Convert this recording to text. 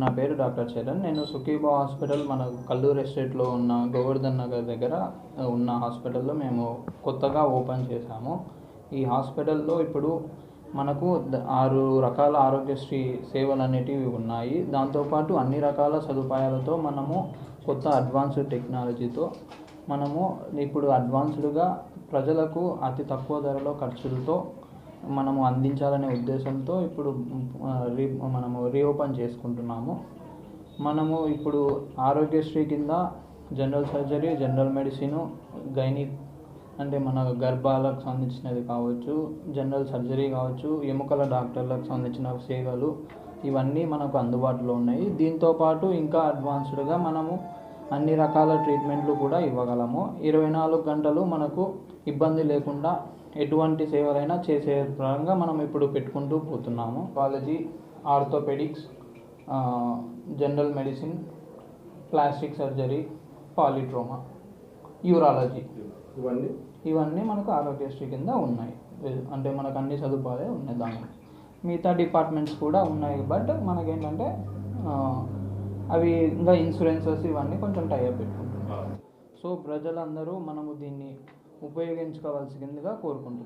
నా పేరు డాక్టర్ చరణ్ నేను సుఖీబా హాస్పిటల్ మన కల్లూరు ఎస్టేట్లో ఉన్న గోవర్ధన్ నగర్ దగ్గర ఉన్న హాస్పిటల్లో మేము కొత్తగా ఓపెన్ చేశాము. ఈ హాస్పిటల్లో ఇప్పుడు మనకు ఆరు రకాల ఆరోగ్యశ్రీ సేవలు అనేటివి ఉన్నాయి దాంతోపాటు అన్ని రకాల సదుపాయాలతో మనము కొత్త అడ్వాన్స్డ్ టెక్నాలజీతో మనము ఇప్పుడు అడ్వాన్స్డ్గా ప్రజలకు అతి తక్కువ ధరలో ఖర్చులతో మనము అందించాలనే ఉద్దేశంతో ఇప్పుడు రీ మనము రీఓపెన్ చేసుకుంటున్నాము. మనము ఇప్పుడు ఆరోగ్యశ్రీ కింద general surgery general medicine gynae అంటే మన గర్భాలకు సంబంధించినది కావచ్చు జనరల్ సర్జరీ కావచ్చు ఎముకల డాక్టర్లకు సంబంధించిన సేవలు ఇవన్నీ మనకు అందుబాటులో ఉన్నాయి. దీంతో పాటు ఇంకా అడ్వాన్స్డ్గా మనము అన్ని రకాల ట్రీట్మెంట్లు కూడా ఇవ్వగలము. ఇరవై నాలుగు గంటలు మనకు ఇబ్బంది లేకుండా ఎటువంటి సేవలైనా చేసే పరంగా మనం ఇప్పుడు పెట్టుకుంటూ పోతున్నాము. College orthopaedics general medicine plastic surgery polytrauma urology ఇవన్నీ? ఇవన్నీ మనకు ఆరోగ్యశ్రీ కింద ఉన్నాయి. అంటే మనకు అన్ని సదుపాయాలు ఉన్నాయి దాంట్లో. మిగతా డిపార్ట్మెంట్స్ కూడా ఉన్నాయి. బట్ మనకేంటంటే అవి ఇంకా ఇన్సూరెన్సెస్ ఇవన్నీ కొంచెం టైప్ పెట్టుకుంటున్నాం సో ప్రజలందరూ మనము దీన్ని ఉపయోగించుకోవాల్సిందిగా కోరుకుంటున్నాం.